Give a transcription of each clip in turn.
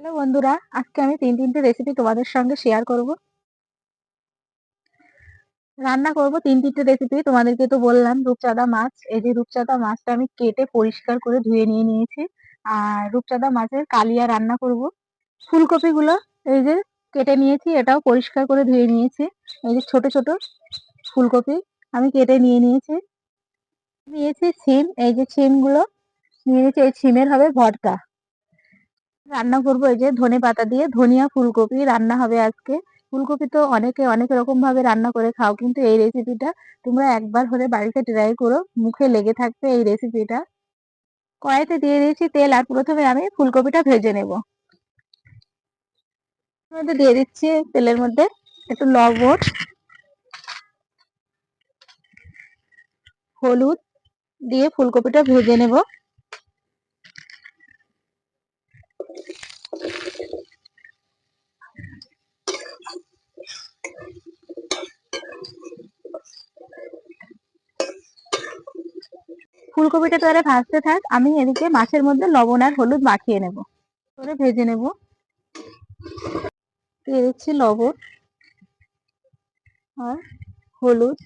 Hello বন্ধুরা, আজকে আমি তিন তিনটে রেসিপি তোমাদের সঙ্গে শেয়ার করব। রান্না করব তিন তিনটে রেসিপি তোমাদেরকে তো বললাম রূপচাঁদা মাছ। এই যে রূপচাঁদা মাছটা আমি কেটে পরিষ্কার করে ধুয়ে নিয়ে নিয়েছি। আর রূপচাঁদা মাছের কালিয়া রান্না করব। ফুলকপিগুলো এই যে কেটে নিয়েছি, এটাও পরিষ্কার করে ধুয়ে নিয়েছি। এই যে ছোট ছোট ফুলকপি আমি কেটে নিয়ে নিয়েছি। নিয়েছি সিম এই যে সিমগুলো নিয়ে নিয়েছি, এই সিমের হবে ভর্তা। রান্না করব, এই যে ধনে পাতা দিয়ে ধনিয়া ফুলকপি রান্না হবে আজকে। ফুলকপি তো অনেকে অনেক রকম ভাবে রান্না করে খাও, কিন্তু এই রেসিপিটা তোমরা একবার হলে বাড়িতে ট্রাই করো, মুখে লেগে থাকবে এই রেসিপিটা কড়াইতে দিয়ে দিয়েছি তেল আর প্রথমে আমি ফুলকপিটা ভেজে নেব। মধ্যে দিয়ে দিচ্ছি তেলের মধ্যে একটু লবণ, হলুদ দিয়ে ফুলকপিটা ভেজে নেব। ফুলকপিটা তাহলে ভাজতে থাক, আমি এদিকে মাছের মধ্যে লবণ আর হলুদ মাখিয়ে নেব। করে ভেজে নেব। দিয়ে দিচ্ছি লবণ আর হলুদ।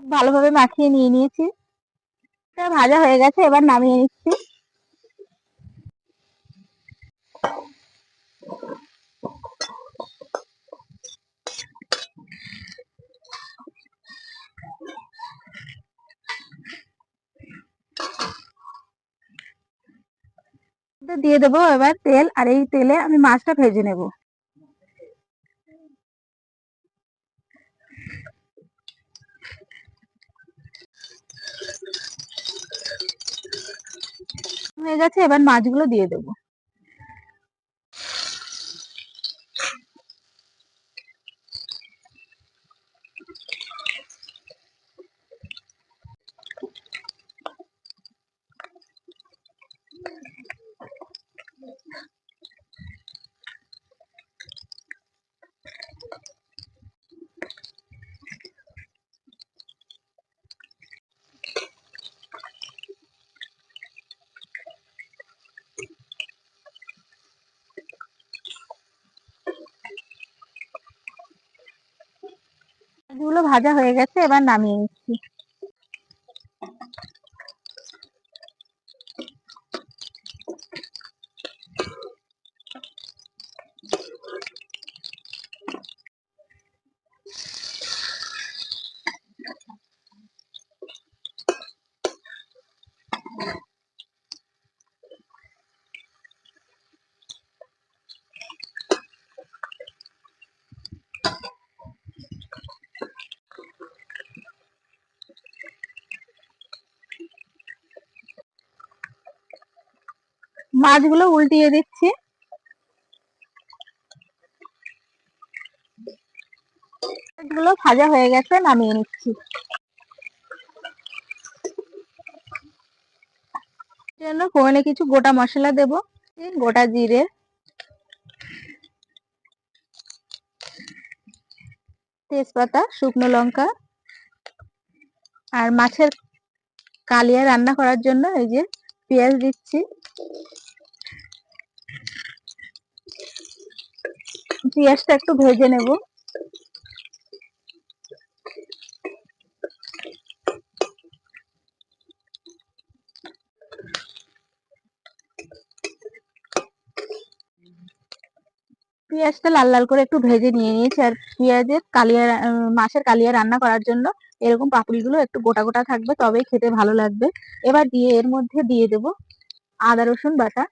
ভালোভাবে মাখিয়ে নিয়ে নিয়েছি। ভাজা হয়ে গেছে, এবার নামিয়ে নিচ্ছি। দিয়ে দেবো এবার তেল, আর এই তেলে আমি মাছটা ভেজে নেব। হয়ে গেছে, এবার মাছগুলো দিয়ে দেবো। মাছগুলো ভাজা হয়ে গেছে এবার নামিয়ে নিচ্ছি। মাছগুলো উল্টিয়ে দিচ্ছি। মাছগুলো ভাজা হয়ে গেছে, নামিয়ে নিচ্ছি। জন্য ফোড়নে কিছু গোটা মশলা দেব, গোটা জিরে। তেজপাতা, শুকনো লঙ্কা। আর মাছের কালিয়া রান্না করার জন্য এই যে পেঁয়াজ দিচ্ছি। পেঁয়াজটা একটু ভেজে নেব। পেঁয়াজটা লাল লাল করে একটু ভেজে নিয়ে নিয়েছি আর পেঁয়াজের কালিয়া মাছের কালিয়া রান্না করার জন্য এরকম পাপড়িগুলো একটু গোটা গোটা থাকবে, তবেই খেতে ভালো লাগবে। এবার দিয়ে এর মধ্যে দিয়ে দেব আদা রসুন বাটা।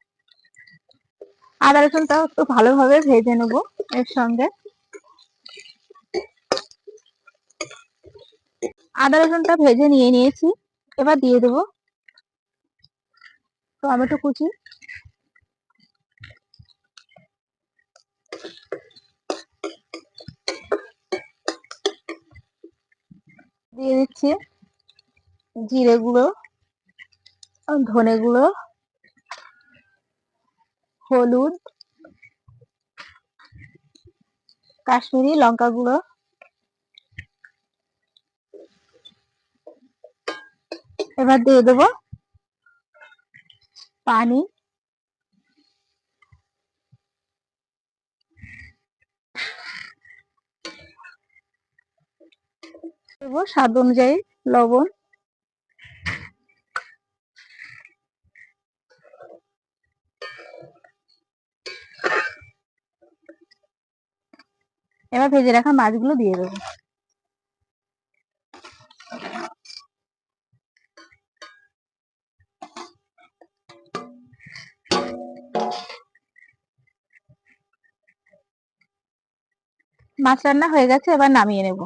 আদা রসুনটাও একটু ভালোভাবে ভেজে নেব এর সঙ্গে। আদা রসুনটা ভেজে নিয়ে নিয়েছি, এবার দিয়ে দেব টমেটো কুচি। দিয়ে দিচ্ছি জিরে গুঁড়ো, ধনে গুঁড়ো হলুদ কাশ্মীরি লঙ্কা গুঁড়ো এবার দিয়ে দেবো পানি। দেবো স্বাদ অনুযায়ী লবণ। এবার ভেজে রাখা মাছগুলো দিয়ে দেবো। মাছ রান্না হয়ে গেছে এবার নামিয়ে নেব।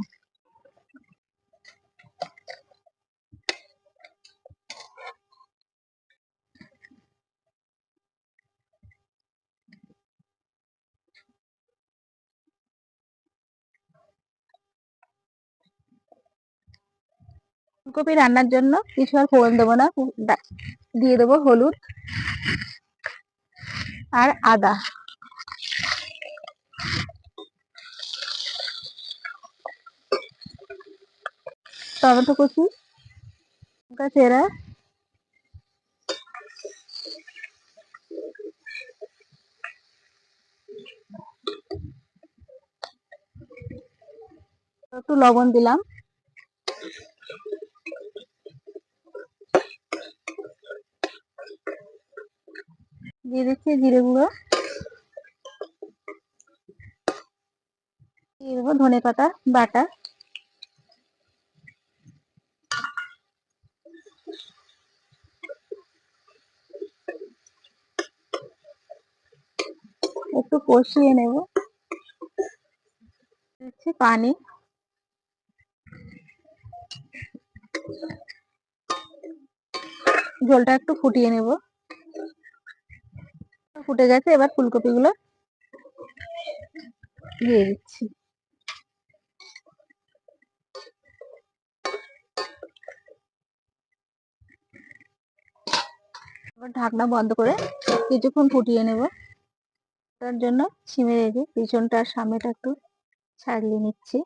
ফুলকপি রান্নার জন্য কিছু আর ফোড়ন দেবো না দিয়ে দেবো হলুদ আর আদা। টমেটো কুচি, লঙ্কা চেরা, একটু লবণ দিলাম। দিয়ে দিচ্ছি জিরে গুঁড়ো। দিয়ে দেবো ধনে পাতা, বাটা। একটু কষিয়ে নেব। দিচ্ছি পানি। জলটা একটু ফুটিয়ে নেব। ফুটে গেছে, এবার ফুলকপি গুলো দিয়ে দিচ্ছি। ঢাকনা বন্ধ করে কিছুক্ষণ ফুটিয়ে নেব। তার জন্য ছিমে রেখে পিছনটা সামনেটা একটু ছাড়িয়ে নিচ্ছি।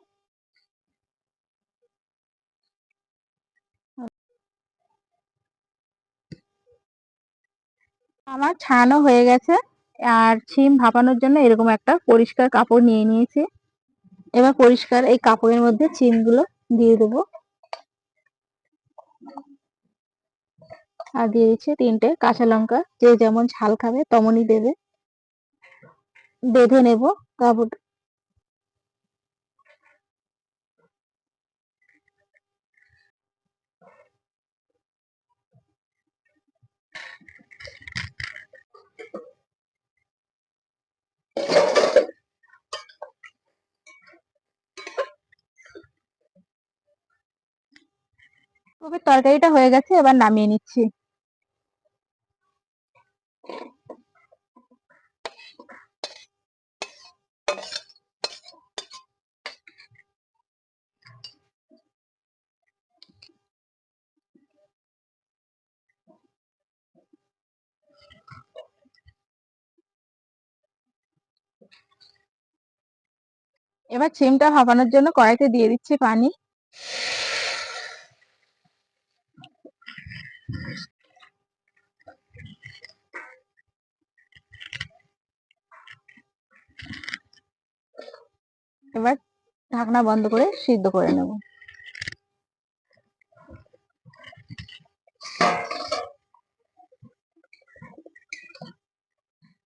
আমার ছাড়ানো হয়ে গেছে আর ছিম ভাপানোর জন্য এরকম একটা পরিষ্কার কাপড় নিয়ে নিয়েছি। এবার পরিষ্কার এই কাপড়ের মধ্যে চিমগুলো দিয়ে দেবো। আর দিয়ে দিচ্ছি তিনটে কাঁচা লঙ্কা, যে যেমন ঝাল খাবে তেমনই দেবে। বেঁধে নেব কাপড় কপির তরকারিটা হয়ে গেছে, এবার নামিয়ে নিচ্ছি। এবার সিমটা ভাপানোর জন্য কড়াইতে দিয়ে দিচ্ছি পানি। এবার ঢাকনা বন্ধ করে সিদ্ধ করে নেব।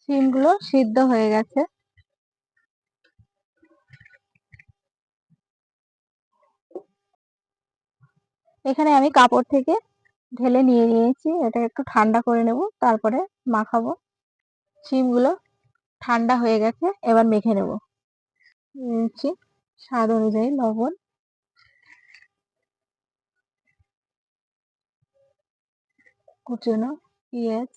সিমগুলো সিদ্ধ হয়ে গেছে। এখানে আমি কাপড় থেকে ঢেলে নিয়ে নিয়েছি, এটা একটু ঠান্ডা করে নেব, তারপরে মাখাবো। সিমগুলো ঠান্ডা হয়ে গেছে, এবার মেখে নেব। নিচ্ছি স্বাদ অনুযায়ী লবণ। কুচনো পেঁয়াজ।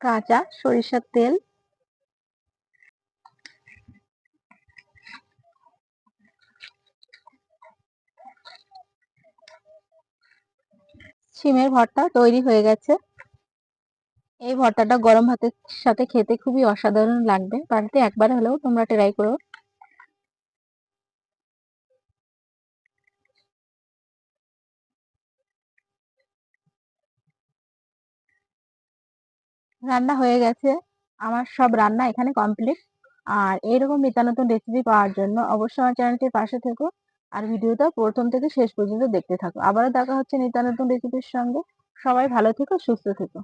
কাঁচা সরিষার তেল। সিমের ভর্তা তৈরি হয়ে গেছে। এই ভর্তাটা গরম ভাতের সাথে খেতে খুবই অসাধারণ লাগবে। বাড়িতে একবার হলেও তোমরা ট্রাই করো। রান্না হয়ে গেছে। আমার সব রান্না এখানে কমপ্লিট আর এইরকম নিত্যানতুন রেসিপি পাওয়ার জন্য অবশ্যই আমার চ্যানেলটির পাশে থেকো। আর ভিডিওটা প্রথম থেকে শেষ পর্যন্ত দেখতে থাকো। আবারও দেখা হচ্ছে নিত্যানতুন রেসিপির সঙ্গে। সবাই ভালো থেকো, সুস্থ থেকো।